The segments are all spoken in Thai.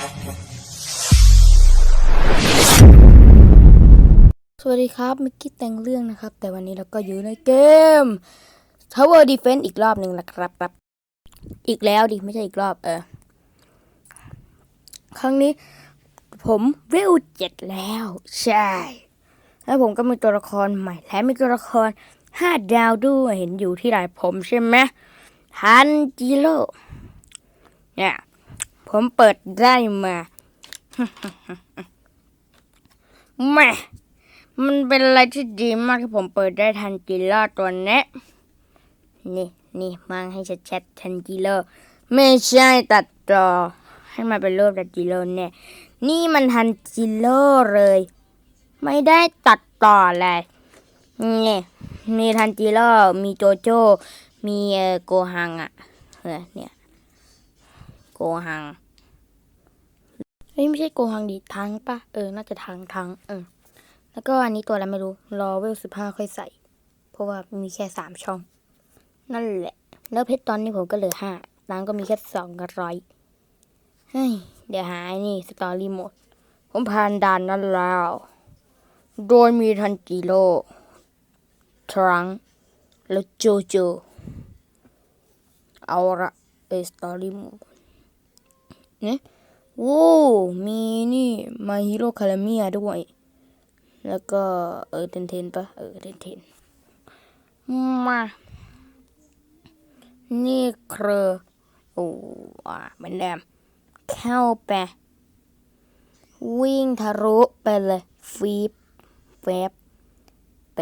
สวัสดีครับมิกกี้แต่งเรื่องนะครับ แต่วันนี้เราก็อยู่ในเกม Tower Defense อีกรอบหนึ่งนะครับครับ อีกแล้วดิ ไม่ใช่อีกรอบ เออ ครั้งนี้ ผมเวลเจ็ดแล้ว ใช่ แล้วผมก็มีตัวละครใหม่ และมีตัวละครห้าดาวด้วยเห็นอยู่ที่ไหนผมใช่ไหมทันจิโร่เนี่ย ผมเปิดได้มาแม่มันเป็นอะไรที่ดีมากที่ผมเปิดได้ทันจิโร่ตัวเนี้ยนี่นี่มางให้ชัดๆทันจิโร่ไม่ใช่ตัดต่อให้มาเป็นรูปทันจิโร่เนี่ยนี่มันทันจิโร่เลย ไม่ได้ตัดต่อเลยนี่มีทันจิโร่มีโจโจ้มีโกฮังอะเนี่ย โกฮังเฮ้ยไม่ใช่โกฮังดิทังปะเออ น่าจะทังทังเออแล้วก็อันนี้ตัวอะไรไม่รู้ รอเวลสิบห้าค่อยใส่ เพราะว่ามีแค่สามช่อง นั่นแหละ แล้วเพชรตอนนี้ผมก็เหลือห้าตังก็มีแค่สองร้อยเฮ้ย เดี๋ยวหาไอ้นี่สตอรี่หมด ผมผ่านด่านนั้นแล้ว โดยมีทันจิโร่ทรังแล้วโจโจ เอาละเอสตอรี่หมด นี่ยโว้มีนี่มาฮิโร่คาราเมียด้วย แล้วก็เออเทนเทนปะเออเทนเทนมานี่คือโอ้อ่าเหมือนเดิมเข้าไป วิ่งทะลุไปเลยฟีบแฟบไป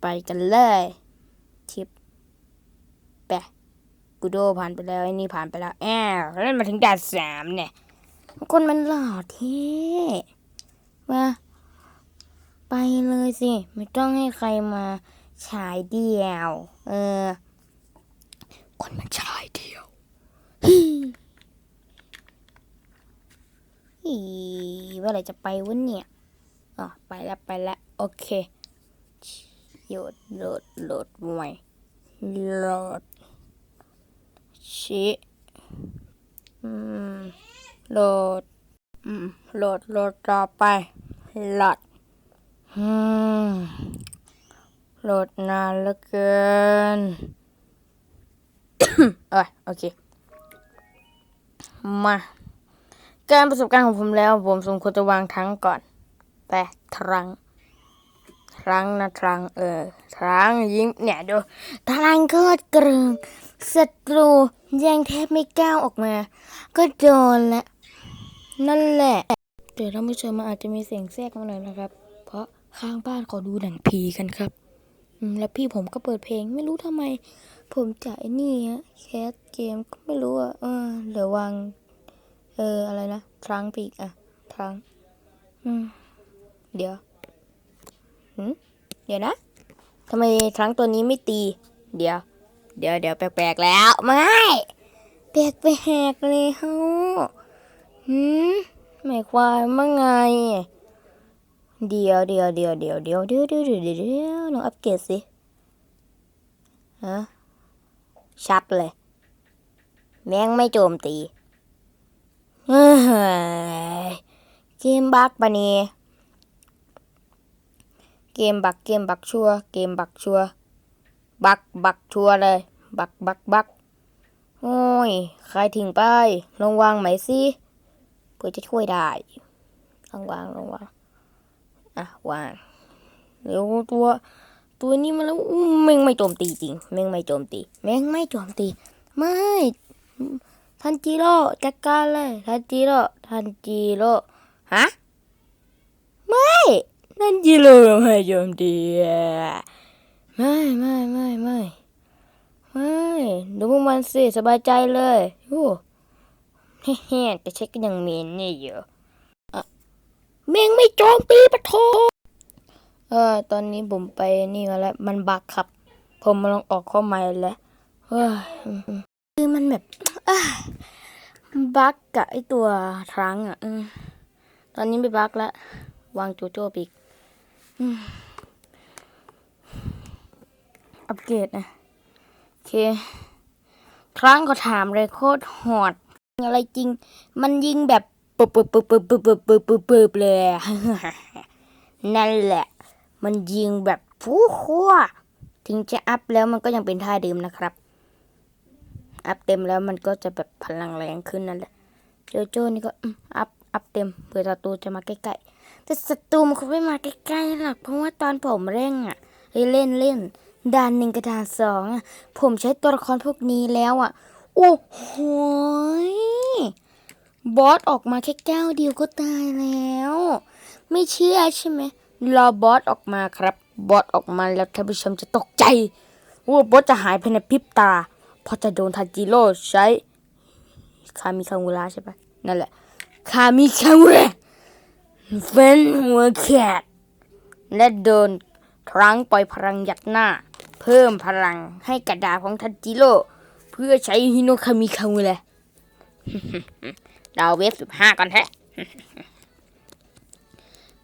ไปกันเลยทิปไป กูโดผ่านไปแล้วไอ้นี่ผ่านไปแล้วแอบเล่นมาถึงด่านสามเนี่ย คนมันหล่อเท่มาไปเลยสิ ไม่ต้องให้ใครมาฉายเดียว เออ คนมันฉายเดียวอีว่าอะไรจะไปวะเนี่ยอ๋อไปแล้วไปแล้วโอเคโหลดโหลดโหลดใหม่โหลด ชิอืมโหลดอืมโหลดโหลดต่อไปโหลดอืมโหลดนานเหลือเกินเอยโอเค มา การประสบการณ์ของผมแล้ว ผมสมควรจะวางทั้งก่อนแต่ทรัง รั้งนะทรังเออทรังยิงเนี่ยดูทรังก็เกรึงศัตรูยังแทบไม่ก้าวออกมา ก็โดนละนั่นแหละเดี๋ยวท่านผู้ชมมันอาจจะมีเสียงแทรกมาหน่อยนะครับ เพราะข้างบ้านเขาดูหนังผีกันครับแล้วพี่ผมก็เปิดเพลงไม่รู้ทำไม ผมจะไอ้นี่ฮะแคสเกมก็ไม่รู้อะเออเดี๋ยววาง เอออะไรนะทรังปีกอะทรังอืมเดี๋ยว เดี๋ยวนะทำไมทรังตัวนี้ไม่ตี เดี๋ยว เดี๋ยวเดี๋ยวแปลกๆแล้ว ไม่ แปลกแปลกเลยเฮาหืมหมายความว่าไง เดี๋ยวเดี๋ยวเดี๋ยวเดี๋ยวเดี๋ยวเดี๋ยวเดี๋ยวเดี๋ยวเดี๋ยวเดี๋ยวลองอัปเกรดสิฮะชัดเลย แม่งไม่โจมตีเฮ้ยเกมบักปะเนี่ย เกมบักเกมบักชัว เกมบักชัว บักบักชัวเลย บักบักบักโอ้ย ใครทิ้งไป ลงวางไหมสิ เพื่อจะช่วยได้ลองวางลองวาง อะวางเดี๋ยวตัว ตัวนี้มาแล้วแม่งไม่โจมตีจริงแม่งไม่โจมตี แม่งไม่โจมตี ไม่ทันจิโร่จัดการเลย ทันจิโร่ทันจิโร่ฮะ ไม่ ทันจิโร่ไม่โจมตีไม่ไม่ไม่ไม่ไม่ดูพวกมันสิสบายใจเลยโอ้เฮ้ๆแต่เช็คก็ยังเมนนี่อยู่อะเมงไม่โจมตีปะโทเออตอนนี้ผมไปนี่มาแล้วมันบักครับ ผมมาลองออกข้าใหม่แล้วเฮ้ยอืมๆคือมันแบบบักกับไอตัวทรังอะตอนนี้ไม่บักแล้ววางโจโจ้ปีก อัปเกรดนะ โอเค ครั้งก็ถามเลยโคตรโหดอะไรจริง มันยิงแบบปุ๊บปุ๊บปุ๊บปุ๊บปุ๊บปุ๊บปุ๊บปุ๊บปุ๊บเลย นั่นแหละ มันยิงแบบผู้ขั้วถึงจะอัพแล้วมันก็ยังเป็นท่าเดิมนะครับ อัพเต็มแล้วมันก็จะแบบพลังแรงขึ้นนั่นแหละ โจโจ้นี่ก็อัพอัพเต็มเผื่อศัตรูจะมาใกล้ๆ แต่ศัตรูมันคงไม่มาใกล้ๆหรอกเพราะว่าตอนผมเร่งอะเล่นเล่นด่านหนึ่งกับด่านสองอะผมใช้ตัวละครพวกนี้แล้วอะโอ้โหบอสออกมาแค่แก้วเดียวก็ตายแล้ว ไม่เชื่อใช่ไหมรอบอสออกมาครับ บอสออกมาแล้วท่านผู้ชมจะตกใจว่าบอสจะหายภายในพริบตาเพราะจะโดนทันจิโร่ใช้คามิคังุระใช่ปะนั่นแหละคามิคังุระ เฟ้นหัวแขกและโดนครั้งปล่อยพลังยัดหน้า เพิ่มพลังให้กระดาษของทันจิโร่เพื่อใช้ฮิโนคามิคังุระดาวเวฟสิบห้าก่อนแท้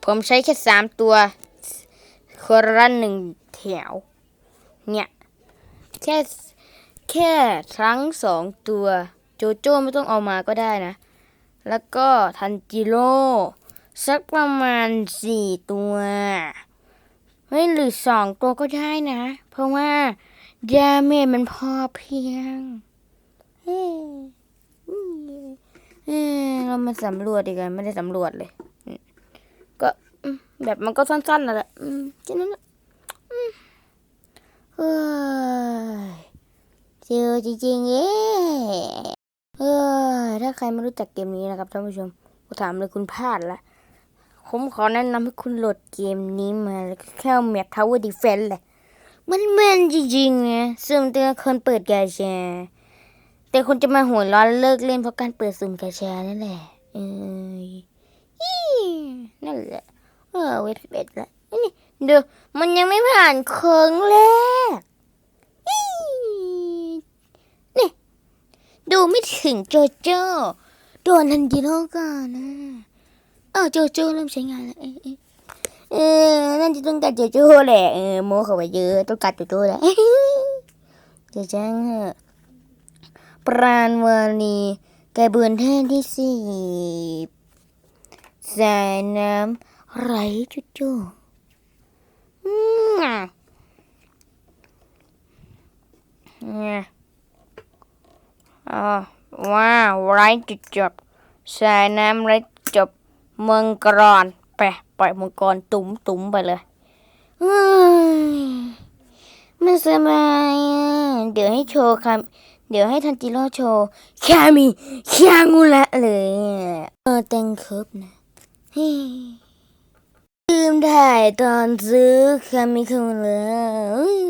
ผมใช้แค่สามตัวคนละหนึ่งแถว เนี่ย แค่แค่ครั้งสองตัว โจโจ้ไม่ต้องเอามาก็ได้นะ แล้วก็ทันจิโร่ สักประมาณสี่ตัวเฮ้ยหรือสองตัวก็ได้นะ เพราะว่าดาเมจมันพอเพียงเฮ้ยอืมเอ้ยเรามาสำรวจดีกันไม่ได้สำรวจเลย ก็แบบมันก็สั้นๆนั่นแหละแค่นั้นแหละเฮ้ยเจอจริงๆเย้เฮ้ยถ้าใครไม่รู้จักเกมนี้นะครับท่านผู้ชมผมถามเลยคุณพลาดละ ผมขอแนะนำให้คุณโหลดเกมนี้มาแล้วก็เข้าแมปทาวเวอร์ดีเฟนเลยมันแมนจริงๆไงซึ่งเตือนคนเปิดกาแชแต่คนจะมาหัวร้อนเลิกเล่นเพราะการเปิดสุ่มกาแชนั่นแหละเอ้ยอี้นั่นแหละเออเวทเบ็ดละนี่เดี๋ยวมันยังไม่ผ่านโค้งแรกนี่ดูไม่ถึงโจโจ้โดนทันจิโรก่อนนะเออโจโจ้เริ่มใช้งานแล้วเออเออเออนั่นะ ờ chưa chưa làm sao ngày này nên chúng ta chưa chưa lẹ mua không phải chưa tôi cắt chưa chưa đấy chưa chăng hả ปราณวลีกระบวนท่าที่สี่สายน้ำไหลจุดจู่ว้าวไหลจุดจบสายน้ำไหลจบ เมืองกรอนไปปล่อยมังกรตุ้มตุ้มไปเลยเฮ้ยไม่สบายเดี๋ยวให้โชว์ครับ เดี๋ยวให้ทันจิโร่โชว์แค่มีแค่งูละเลยเออเต็งครบนะฮ้ยลืมถ่ายตอนซื้อคามิคามุระ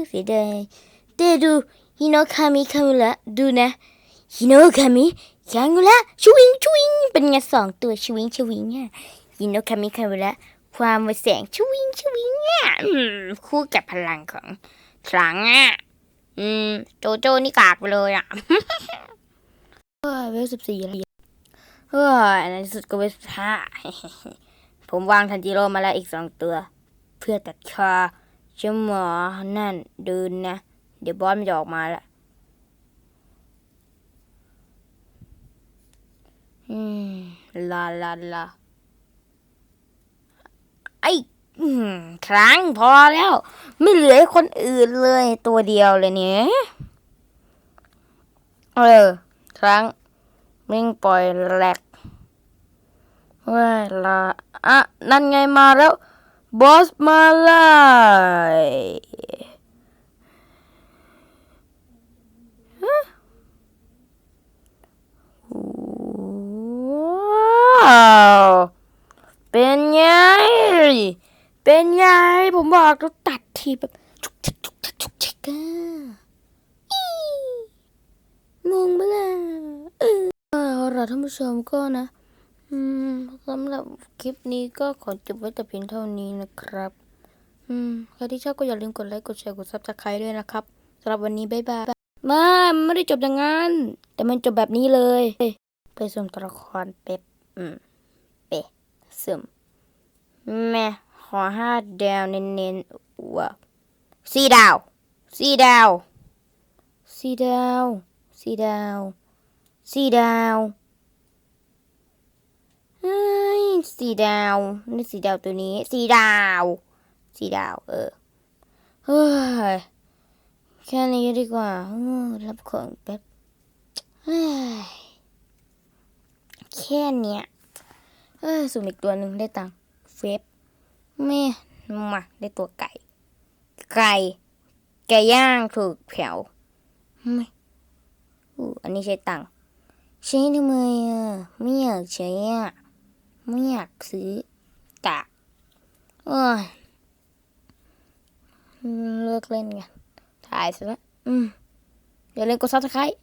เสียดายแต่ดูฮิโนคามิคามุระดูนะฮิโนคามิ คามุระชวิงชวิงเป็นไงสองตัวชวิงชวิงอะฮินโนคามิคามุระความว่าแสงชวิงชวิงอะอืมคู่กับพลังของครั้งอะอืมโจโจนี่กากไปเลยอะเฮ้ยเวลสิบสี่แล้วเฮ้ยในสุดก็เวลสิบห้าผมวางทันจิโร่มาแล้วอีกสองตัว เพื่อตัดคาเจ้าหมอนั่นเดินนะ เดี๋ยวบอสมันจะออกมาละอืม ลาลาลาไอ้ครั้งพอแล้ว ไม่เหลือคนอื่นเลยตัวเดียวเลยเนี่ยเออ ครั้งมิ่งปล่อยแหลกเว้ยละอะ นั่นไงมาแล้ว บอสมาเลยฮะว้าวเป็นไง เป็นไง ผมบอกต้องตัดทีแบบชุกชิกชุกชิกชุกชิกอะงงปะล่ะเออเอาท่านผู้ชมก็นะ อืมสำหรับคลิปนี้ก็ขอจบไว้แต่เพียงเท่านี้นะครับ อืมใครที่ชอบก็อย่าลืมกดไลค์กดแชร์กดซับสไครต์ด้วยนะครับสำหรับวันนี้บ๊ายบายมาไม่ได้จบอย่างนั้น แต่มันจบแบบนี้เลย ไปส่งตัวละครเป๊ป อืมเป๊ะซึมแม่ขอห้าดาวเน้นๆว้าวสี่ดาวสี่ดาวสี่ดาวสี่ดาวสี่ดาวสีดาวนี่สีดาวตัวนี้สีดาวสีดาว เออเฮ้ยแค่นี้ดีกว่ารับของแป๊บเฮ้ย แค่เนี้ยเออสุ่มอีกตัวหนึ่งได้ตังค์เฟบแม่มาได้ตัวไก่ ไก่ไก่ย่างถูกแผวไม่อู้อันนี้ใช้ตังค์ใช้ทำไมอะไม่อยากใช้อะไม่อยากซื้อกะเอ้ยเลิกเล่นกันถ่ายซะแล้วอืมอย่าลืมกดซับสไครต์